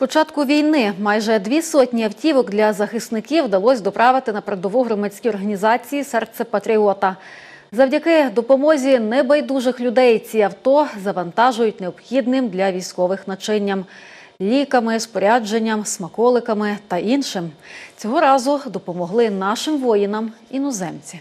початку війни майже дві сотні автівок для захисників вдалося доправити на передову громадські організації Серце Патріота. Завдяки допомозі небайдужих людей ці авто завантажують необхідним для військових начинням ліками, спорядженням, смаколиками та іншим. Цього разу допомогли нашим воїнам іноземці.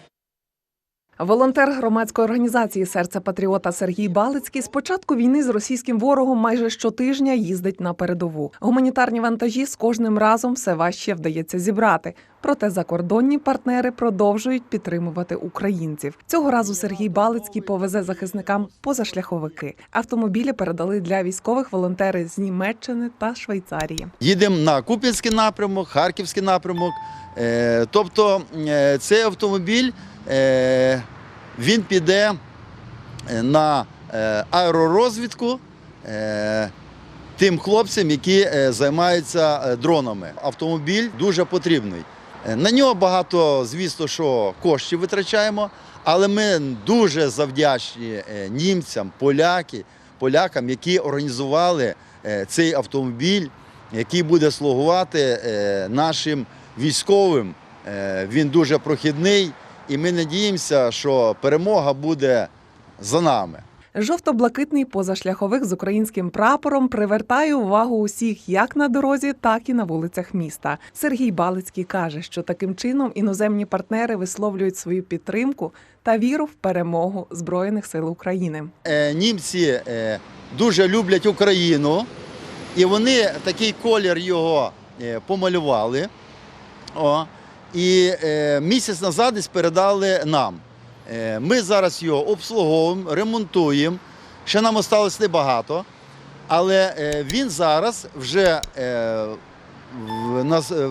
Волонтер громадської організації Серце Патріота Сергій Балицький з початку війни з російським ворогом майже щотижня їздить на передову. Гуманітарні вантажі з кожним разом все важче вдається зібрати. Проте закордонні партнери продовжують підтримувати українців. Цього разу Сергій Балицький повезе захисникам позашляховики. Автомобілі передали для військових волонтери з Німеччини та Швейцарії. Їдемо на Куп'янський напрямок, Харківський напрямок. Е, Тобто е, цей автомобіль е, він піде е, на е, аеророзвідку е, тим хлопцям, які займаються дронами. Автомобіль дуже потрібний. На нього багато, звісно, що коштів витрачаємо, але ми дуже завдячні німцям, поляки, полякам, які організували цей автомобіль, який буде слугувати нашим військовим. Він дуже прохідний, і ми надіємося, що перемога буде за нами. Жовто-блакитний позашляховик з українським прапором привертає увагу усіх як на дорозі, так і на вулицях міста. Сергій Балицький каже, що таким чином іноземні партнери висловлюють свою підтримку та віру в перемогу Збройних сил України. Е, Німці е, дуже люблять Україну, і вони такий колір його е, помалювали. О, і е, місяць назад десь передали нам. Е, Ми зараз його обслуговуємо, ремонтуємо. Ще нам осталось небагато. Але е, він зараз вже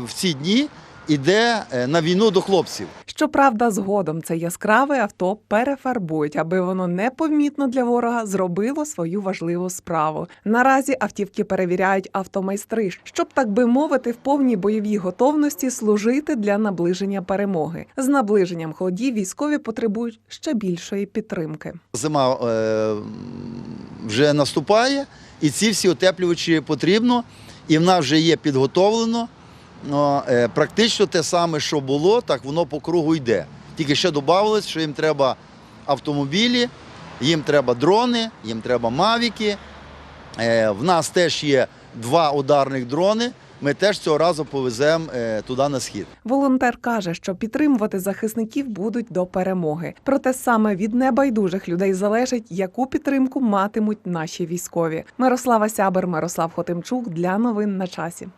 в, ці дні йде на війну до хлопців. Щоправда, згодом це яскраве авто перефарбують, аби воно непомітно для ворога зробило свою важливу справу. Наразі автівки перевіряють автомайстри, щоб так би мовити, в повній бойовій готовності служити для наближення перемоги. З наближенням ходів військові потребують ще більшої підтримки. Зима е, вже наступає, і ці всі утеплювачі потрібно, і в нас вже є підготовлено. Ну, е, практично те саме, що було, так воно по кругу йде. Тільки ще додавалось, що їм треба автомобілі, їм треба дрони, їм треба мавіки. Е, в нас теж є два ударних дрони. Ми теж цього разу повеземо е, туди на схід. Волонтер каже, що підтримувати захисників будуть до перемоги. Проте саме від небайдужих людей залежить, яку підтримку матимуть наші військові. Мирослава Сябер, Мирослав Хотимчук для новин на часі.